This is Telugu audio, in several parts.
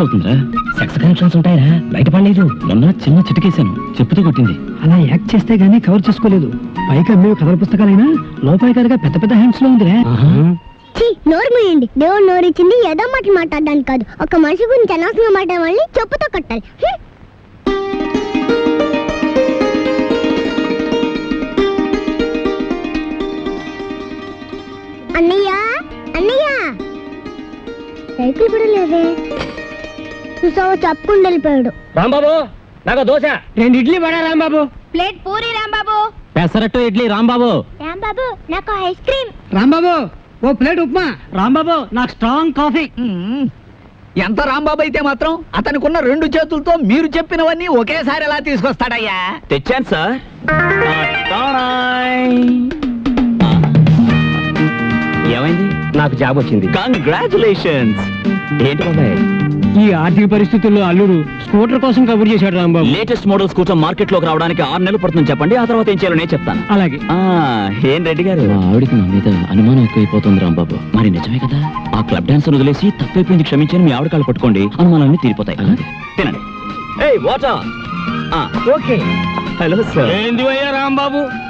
అవుతుందిరా. సెక్స్ కనెక్షన్స్ ఉంటాయరా. బయటపడలేదు మొన్న చిన్న చిటికేశాను. చెప్పుతూ కొట్టింది. అలా యాక్ట్ చేస్తే గానీ కవర్ చేసుకోలేదు. పైకి అమ్మేవి కథల పుస్తకాలైనా లోపాయికారిగా పెద్ద పెద్ద హ్యాండ్స్లో ఉందిరే నోరు మూయండి. దేవుడు నోరు ఇచ్చింది ఏదో మాటలు మాట్లాడడానికి కాదు. ఒక మనిషి గురించి అనవసరంగా మాట్లాడే వాళ్ళని చెప్పుతో కొట్టాలి. హ్మ్. అన్నయ్య అన్నయ్య. సైకిల్ కూడా లేదే. చూసావా చెప్పుకుండా వెళ్ళిపోయాడు రాంబాబు నాకు దోశ. రెండు ఇడ్లీ పడా రాంబాబు. ప్లేట్ పూరి రాంబాబు. పెసరట్టు ఇడ్లీ రాంబాబు. రాంబాబు నాకు ఐస్ క్రీమ్. రాంబాబు ఓ ప్లేట్ ఉప్మా. రాంబాబు నాకు స్ట్రాంగ్ కాఫీ. ఎంత రాంబాబు అయితే మాత్రం అతనికున్న రెండు చేతులతో మీరు చెప్పినవన్నీ ఒకేసారి ఎలా తీసుకొస్తాడయ్యా? తెచ్చాను సార్. ఏమైంది? నాకు జాబ్ వచ్చింది. కంగ్రాచులేషన్స్ ఏంటి బాబాయ్? ఈ ఆర్థిక పరిస్థితుల్లో అల్లుడు స్కూటర్ కోసం కబుర్ చేశాడు రాంబాబు. లేటెస్ట్ మోడల్ స్కూటర్ మార్కెట్లోకి రావడానికి ఆరు నెలలు పడుతుంది చెప్పండి ఆ తర్వాత ఏం చేయాలో నేను చెప్తాను. అలాగే. ఆ, ఏం రెడ్డి గారు? ఆవిడికి నా మీద అనుమానం ఎక్కువైపోతుంది రాంబాబు. మరి నిజమే కదా? ఆ క్లబ్ డాన్సర్ వదిలేసి తప్పైపోయింది క్షమించని మీ ఆవిడ కాళ్ళు పట్టుకోండి. అనుమానాలన్నీ తీరిపోతాయి. తినండి. ఏయ్ వాటర్! ఓకే. Hello sir. ఏంది అయ్యా రాంబాబు?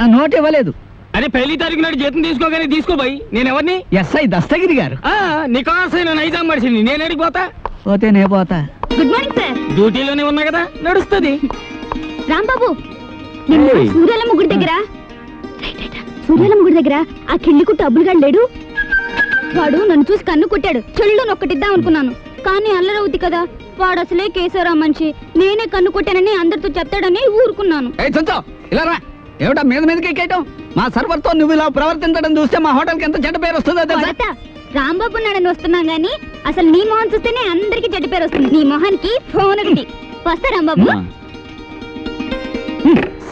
ఆ నోట్ ఇవ్వలేదు. అరే పెళ్ళి తారీఖు నాడు జీతం తీసుకోగానే తీసుకోబోయి నేను ఎవరిని ఎస్ఐ దస్తగిరి గారు. ఆ, నికాసైన నైజాం మనిషిని. నేను అడిగిపోతా పోతే? నే పోతా. Good morning sir. డ్యూటీలోనే ఉన్నా కదా? నడుస్తుంది. రాంబాబు. సూర్యాలమ్మ గుడి దగ్గర. రైట్, రైట్, సూర్యాలమ్మ గుడి దగ్గర ఆ కిళ్ళి కుట్టు అబ్బులుగాడు లేడు. వాడు నన్ను చూసి కన్ను కొట్టాడు. చెల్లు నొక్కటిద్దాం అనుకున్నాను. కానీ అల్లరవుద్ది కదా. వాడు అసలే కేశవరా మనిషి. నేనే కన్ను కొట్టానని అందరితో చెప్తాడని ఊరుకున్నాను. ఇలా రా. ఏమిటా మీద మీదకి ఎక్కేయటం? మా సర్వర్తో నువ్వు ఇలా ప్రవర్తించడం చూస్తే మా హోటల్కి ఎంత చెడ్డ పేరు వస్తుందో తెలుసా. రాంబాబు నాడని వస్తున్నాం గానీ అసలు నీ మొహం చూస్తేనే అందరికి చెడ్డ పేరు వస్తుంది. నీ మొహానికి ఫోన్ ఒకటి. వస్తా రాంబాబు.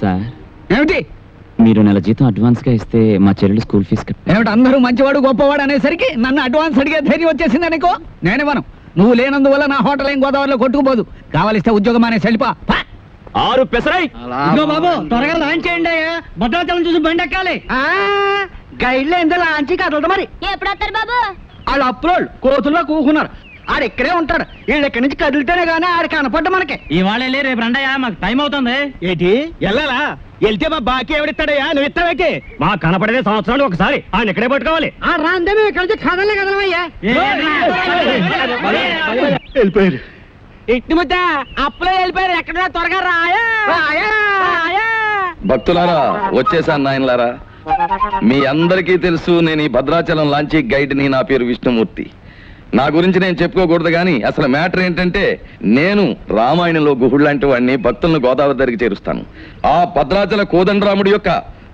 సార్. ఏమిటి? మీరు నెల జీతం అడ్వాన్స్గా ఇస్తే మా చెల్లెలు స్కూల్ ఫీజు కట్ట ఏమిటి అందరూ మంచివాడు గొప్పవాడు అనేసరికి నన్ను అడ్వాన్స్ అడిగే ధైర్యం వచ్చేసింది అనుకో నేనివ్వను. నువ్వు లేనందువల్ల నా హోటల్ ఏం గోదావరిలో కొట్టుకుపోదు. కావలిస్తే ఉద్యోగం అనే సెల్పా ఆరు పెసరై ఇదిగో బాబు త్వరగా లాంచ్ చేయండి భద్రాచలం చూసి బండి ఎక్కాలి గైడ్లో ఎంత లాంచి కదలదు మరి ఎప్పుడు వస్తారు బాబు వాళ్ళు అప్రోళ్ళు కోతుల్లో కూకున్నారు ఆడు ఇక్కడే ఉంటాడు వీళ్ళు ఇక్కడి నుంచి కదిలితేనే గానీ ఆడు కనపడ్డ మనకి ఇవాళ వెళ్ళి రేపు రండయ్యా మాకు టైం అవుతుంది ఏంటి వెళ్ళాలా వెళ్తే మా బాకీ ఎవడిస్తాడయ్యా నువ్వు ఇస్తావేకి మా కనపడేదే సంవత్సరాలు ఒకసారి ఆయన ఇక్కడే పట్టుకోవాలి ఆ రాందే మేము ఇక్కడ నుంచి కదలే కదలమయ్యా వెళ్ళిపోయారు ఇట్టి ముద్ద అప్పులో వెళ్ళిపోయారు. ఎక్కడ త్వరగా రాయా. రాయా. భక్తులారా వచ్చేసాను నాయనలారా. మీ అందరికీ తెలుసు నేను ఈ భద్రాచలం లాంచీ గైడ్ని నా పేరు విష్ణుమూర్తి. నా గురించి నేను చెప్పుకోకూడదు కానీ అసలు మ్యాటర్ ఏంటంటే నేను రామాయణంలో గుహుడు లాంటి వాడిని భక్తులను గోదావరి దగ్గరికి చేరుస్తాను. ఆ భద్రాచల కోదండరాముడి యొక్క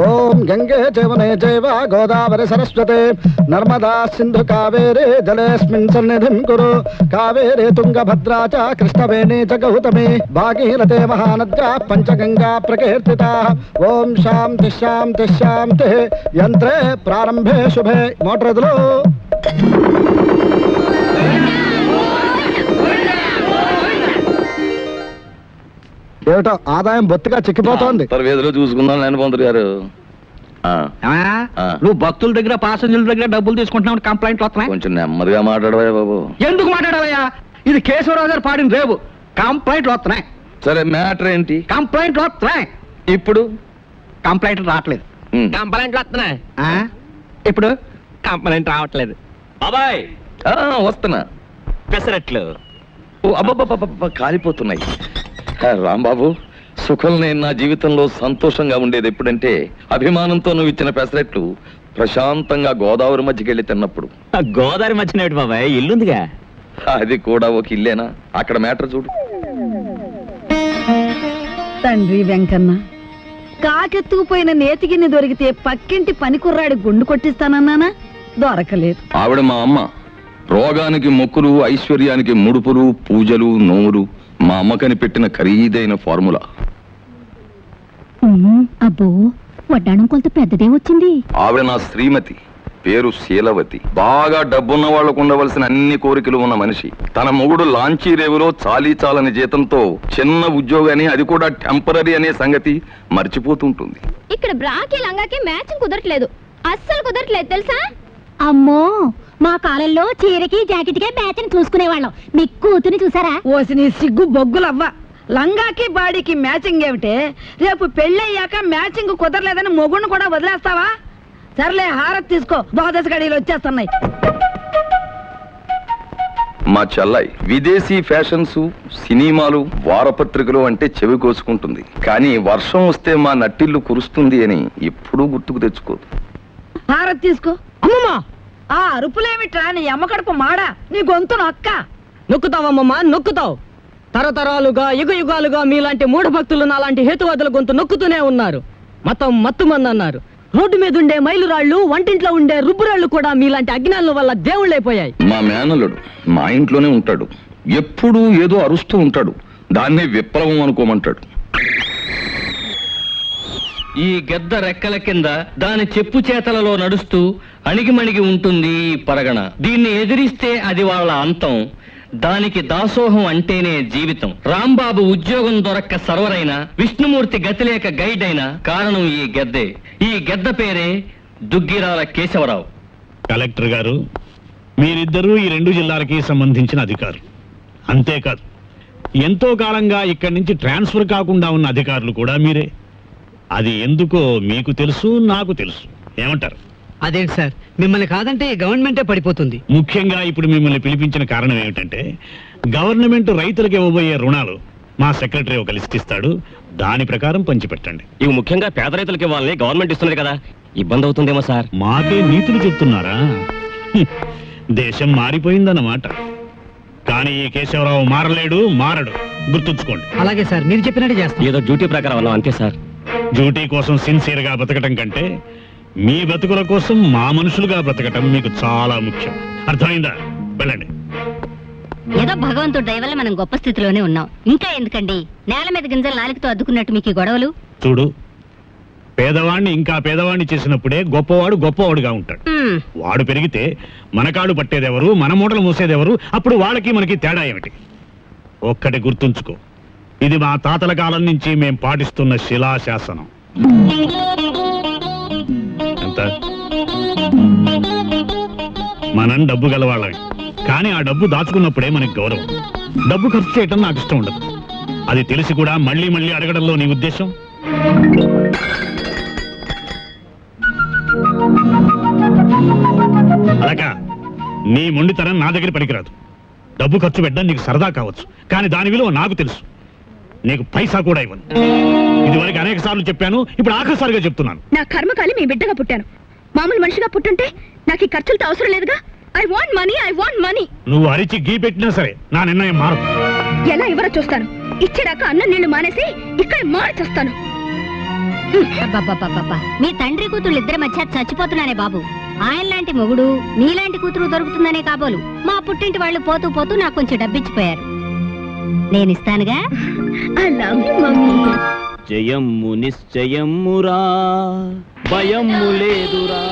ఓం గంగే జవనే జైవ గోదావరి సరస్వతే. నర్మదా సింధు కావేరే జలేస్మిన్ సన్నిధిం కురు. కావేరే తుంగభద్రా చ కృష్ణవేణి చ గౌతమి. భాగీరథే మహానద్యా పంచగంగా ప్రకీర్తిత. ఓం శాంతి శాంతి శాంతి. యంత్రే ప్రారంభే శుభే. మోటార్ ఏమిటో ఆదాయం బొత్తిగా చిక్కిపోతోంది. వేదిలో చూసుకుందాం లేని పంతులు గారు. నువ్వు భక్తుల దగ్గర పాసెంజర్ల దగ్గర డబ్బులు తీసుకుంటున్నావు కంప్లైంట్లు వస్తున్నాయి? కొంచెం నెమ్మదిగా మాట్లాడవా బాబు. ఎందుకు మాట్లాడావయ్యా? ఇది కేశవరావు గారు పాడిన రేవు. కంప్లైంట్లు వస్తున్నాయి. సరే మ్యాటర్ ఏంటి? కంప్లైంట్లు వస్తున్నాయి. ఇప్పుడు కంప్లైంట్లు రావట్లేదు. కంప్లైంట్లు వస్తున్నాయి. ఆ? ఇప్పుడు కంప్లైంట్ రావట్లేదు. బాబాయ్! ఆ, వస్తున్నా. పెసరట్లు. ఓ అబ్బబ్బబ్బబ్బ కాలిపోతున్నాయి. రాంబాబు సుఖం నేను నా జీవితంలో సంతోషంగా ఉండేది ఎప్పుడంటే అభిమానంతో నువ్వు ఇచ్చిన పెసరెట్లు ప్రశాంతంగా గోదావరి మధ్యకి వెళ్ళి తిన్నప్పుడు. ఆ గోదావరి మధ్యన బాబాయ్? ఇల్లుందిగా? అది కూడా ఒక ఇల్లేనా? అక్కడ మ్యాటర్ చూడు. తండ్రి వెంకన్న కాకెత్తుకుపోయిన నేతిగిన్ని దొరికితే పక్కింటి పనికుర్రాడి గుండు కొట్టిస్తానన్నానా? దొరకలేదు. ఆవిడ మా అమ్మ. రోగానికి మొక్కులు ఐశ్వర్యానికి ముడుపులు పూజలు నోములు. మా అమ్మకని పెట్టిన ఖరీదైన ఫార్ములా. అబ్బో వడ్డాణం కొంత పెద్దదే వచ్చింది. ఆవిడ నా శ్రీమతి పేరు శీలవతి. బాగా డబ్బున్న వాళ్ళకు ఉండవలసిన అన్ని కోరికలు ఉన్న మనిషి. తన మొగుడు లాంచీ రేవులో చాలీ చాలని జీతంతో చిన్న ఉద్యోగాన్ని అది కూడా టెంపరీ అనే సంగతి మర్చిపోతుంటుంది. ఇక్కడ బ్రాకి లంగాకి మ్యాచింగ్ కుదరట్లేదు. అస్సలు కుదరట్లేదు తెలుసా? అమ్మో మా కాలంలో చీరకి జాకెట్కే మ్యాచింగ్ చూసుకునేవాళ్ళం. మీ కూతుని చూసారా? ఓసి నీ సిగ్గు బొగ్గులవ్వ. లంగాకి బాడీకి మ్యాచింగ్ ఏమిటే? రేపు పెళ్ళయ్యాక మ్యాచింగ్ కుదరలేదని మొగుణ్ణి కూడా వదిలేస్తావా? సర్లే హారత్ తీసుకో. ద్వాదశ గడియలు వచ్చేస్తున్నాయి. మా చెల్లాయి విదేశీ ఫ్యాషన్స్ సినిమాలు వారపత్రికలు అంటే చెవి కోసుకుంటుంది. కానీ వర్షం వస్తే మా నట్టిల్లు కురుస్తుంది అని ఎప్పుడూ గుర్తుకు తెచ్చుకోదు. హారత్ తీసుకో. అమ్మమ్మా! ఆ అరుపులేమిట్రా నీ అమ్మ కడుపు మాడా? నీ గొంతు నొక్క. నొక్కుతావమ్మమ్మా నొక్కుతావు. తరతరాలుగా యుగ యుగాలుగా మీలాంటి మూఢ భక్తులు నాలాంటి హేతువాదుల గొంతు నొక్కుతూనే ఉన్నారు. మతం మత్తుమంది అన్నారు రోడ్డు మీద ఉండే మైలురాళ్ళు వంటింట్లో ఉండే రుబ్బురాళ్ళు కూడా మీలాంటి అజ్ఞానుల వల్ల దేవుళ్ళైపోయాయి. మా మేనల్లుడు మా ఇంట్లోనే ఉంటాడు. ఎప్పుడూ ఏదో అరుస్తూ ఉంటాడు. దాన్నే విప్లవం అనుకోమంటాడు. ఈ గెద్ద రెక్కల కింద దాని చెప్పు చేతలలో నడుస్తూ అణిగిమణిగి ఉంటుంది పరగణ. దీన్ని ఎదిరిస్తే అది వాళ్ళ అంతం. దానికి దాసోహం అంటేనే జీవితం. రాంబాబు ఉద్యోగం దొరక్క సర్వరైనా విష్ణుమూర్తి గతిలేక గైడ్ అయిన కారణం ఈ గెద్దే. ఈ గెద్ద పేరే దుగ్గిరాల కేశవరావు. కలెక్టర్ గారు మీరిద్దరూ ఈ రెండు జిల్లాలకి సంబంధించిన అధికారులు. అంతేకాదు ఎంతో కాలంగా ఇక్కడి నుంచి ట్రాన్స్ఫర్ కాకుండా ఉన్న అధికారులు కూడా మీరే. అది ఎందుకో మీకు తెలుసు నాకు తెలుసు. ఏమంటారు? అదేంటి సార్? మిమ్మల్ని కాదంటే గవర్నమెంటే పడిపోతుంది. ముఖ్యంగా ఇప్పుడు మిమ్మల్ని పిలిపించిన కారణం ఏమిటంటే గవర్నమెంట్ రైతులకు ఇవ్వబోయే రుణాలు మా సెక్రటరీ ఒక లిస్ట్ ఇస్తాడు. దాని ప్రకారం పంచిపెట్టండి. ఇవి ముఖ్యంగా పేద రైతులకి ఇవ్వాలని గవర్నమెంట్ ఇస్తున్నది కదా. ఇబ్బంది అవుతుందేమో సార్. మాకే నీతులు చెప్తున్నారా. దేశం మారిపోయిందన్నమాట. కానీ ఈ కేశవరావు మారలేడు మారడు. గుర్తుంచుకోండి. అలాగే సార్ మీరు చెప్పినట్టు చేస్తాం. ఏదో డ్యూటీ ప్రకారం అన్నాం అంతే సార్. డ్యూటీ కోసం సిన్సియర్గా బతకటం కంటే మీ బతుకుల కోసం మా మనుషులుగా బ్రతకటం మీకు చాలా ముఖ్యం. అర్థమైందా? వెళ్ళండి. ఏదో భగవంతుడు దయ వల్ల మనం గొప్ప స్థితిలోనే ఉన్నాం. ఇంకా ఎందుకండి? నేల మీద గింజలు నాలుగుతో అద్దుకున్నట్టు మీకు ఈ గొడవలు? చూడు పేదవాణ్ణి ఇంకా పేదవాణ్ణి చేసినప్పుడే గొప్పవాడు గొప్పవాడుగా ఉంటాడు. మ్మ్. వాడు పెరిగితే మనకాడు పట్టేదెవరు మన మూటలు మూసేదెవరు అప్పుడు వాళ్ళకి మనకి తేడా ఏమిటి? ఒక్కటి గుర్తుంచుకో ఇది మా తాతల కాలం నుంచి మేం పాటిస్తున్న శిలాశాసనం. ఎంత మనం డబ్బు గలవాళ్ళమే. కానీ ఆ డబ్బు దాచుకున్నప్పుడే మనకి గౌరవం. డబ్బు ఖర్చు చేయటం నాకు ఇష్టం ఉండదు. అది తెలిసి కూడా మళ్ళీ మళ్ళీ అడగడంలో నీ ఉద్దేశం? అలాగా నీ మొండితనం నా దగ్గర పనికిరాదు. డబ్బు ఖర్చు పెట్టడం నీకు సరదా కావచ్చు. కానీ దాని విలువ నాకు తెలుసు. నీకు పైసా కూడా ఇవ్వను. ఇదివరకు అనేక సార్లు చెప్పాను ఇప్పుడు ఆఖరిసారిగా చెప్తున్నాను. నా కర్మకాలి మీ బిడ్డగా పుట్టాను. మామూలు మనిషిగా పుట్టుంటే నాకు ఈ ఖర్చులతో అవసరం లేదుగా? I want money I want money నువ్వు అరిచి గీ పెట్టినా సరే నా నిర్ణయం మారదు. ఎలా ఇవ్వరో చూస్తాను ఇచ్చేదాకా అన్నం నీళ్ళు మానేసి ఇక్కడ మార్చేస్తాను మీ తండ్రి కూతురు ఇద్దరి మధ్య చచ్చిపోతున్నానే బాబు. ఆయన లాంటి మొగుడు నీలాంటి కూతురు దొరుకుతుందనే కాబోలు. మా పుట్టింటి వాళ్ళు పోతూ పోతూ నాకు కొంచెం డబ్బిచ్చిపోయారు. నేను ఇస్తానుగా? ఐ లవ్ యు మమ్మీ జయమ్ము నిశ్చయమ్మురా భయమ్ము లేదురా.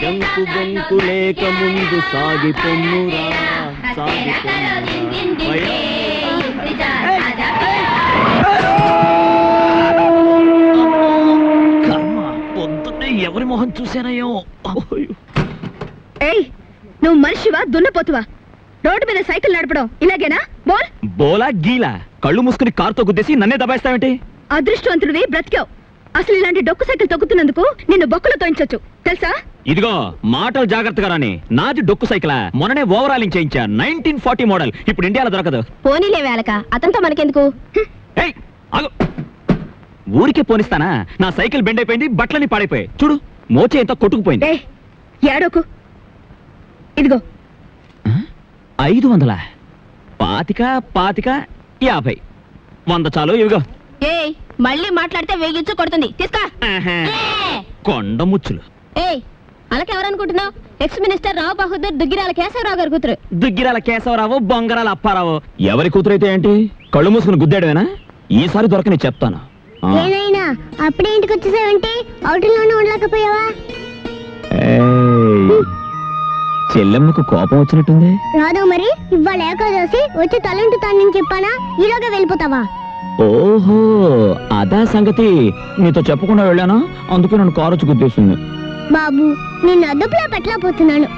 జంకు బొంకు లేక ముందు సాగి పొమ్మురా సాగి పొమ్మురా పొద్దున్నే ఎవరి మొహం చూసానయ్యో ఏయ్ నువ్వు మనిషివా దున్నపోతువా? రోడ్డు మీద సైకిల్ నడపడం ఇలాగేనా? బోల్? బోలా గీలా. కళ్ళు మూసుకుని కారుతో గుద్దేసి నన్నే దబాయిస్తావేంటి? అదృష్టవంతుడివి బ్రతికావు. అసలు ఇలాంటి డొక్కు సైకిల్ తొక్కుతున్నందుకు నిన్ను బొక్కలు తోయించొచ్చు. తెలుసా? ఇదిగో మాటలు జాగ్రత్తగా రాని నాది డొక్కు సైకిల్ మొన్ననే ఓవరాలింగ్ చేయించా. Nineteen forty model. ఇప్పుడు ఇండియాలో దొరకదు. పోనీలే వేలక అతనితో మనకెందుకు? ఏయ్ ఆగు. ఊరికే పోనిస్తానా? నా సైకిల్ బెండ్ అయిపోయింది బట్టలని పాడైపోయాయి. చూడు మోచే ఎంత కొట్టుకుపోయింది. ఏడోకు. ఇదిగో. ఐదు వందల. పాతిక పాతిక యాభై. వంద చాలు ఇవిగో. ఏయ్ మళ్ళీ మాట్లాడితే వేగించు కొడుతుంది. తీసుకో. కొండ ముచ్చులు. ఏయ్ అలాకెవరనుకుంటున్నావు? ఎక్స్ మినిస్టర్ రావు బహదూర్ దుగ్గిరాల కేశవరావు గారి కూతురు. దుగ్గిరాల కేశవరావు బొంగరాల అప్పారావు. ఎవరి కూతురైతే ఏంటి? కళ్ళు మూసుకుని గుద్దాడువేనా ఈసారి దొరకని చెప్తాను. ఆ. ఏనైనా అప్పుడే ఇంటికి వచ్చేసావంటే? అవుటింగ్లోనే ఉండలేకపోయావా? చెల్లెమ్మకు కోపం వచ్చినట్టుంది? రాదు మరి ఇవాళ ఏకాదశి వచ్చి తలంటుతానని చెప్పానా ఈలోగా వెళ్ళిపోతావా? ఓహో అదా సంగతి. నీతో చెప్పకుండా వెళ్ళానా? అందుకే నన్ను కారు వచ్చి గుద్దేసింది. బాబు నేను అదుపులో పెట్టలేకపోతున్నాను.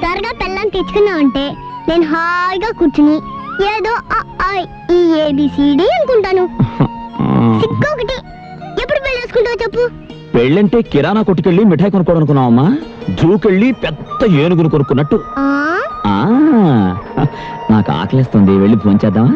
త్వరగా పెళ్ళని తెచ్చుకున్నా అంటే నేను హాయిగా కూర్చుని ఏదో ఈ ఏబిసిడి అనుకుంటాను. ఒకటి ఎప్పుడు పెళ్ళేసుకుంటావు చెప్పు. పెళ్ళంటే కిరాణా కొట్టుకెళ్ళి మిఠాయి కొనుక్కోవడం అనుకున్నావమ్మా జూకెళ్ళి పెద్ద ఏనుగును కొనుక్కున్నట్టు. నాకు ఆకలిస్తుంది. వెళ్ళి ఫోన్ చేద్దామా?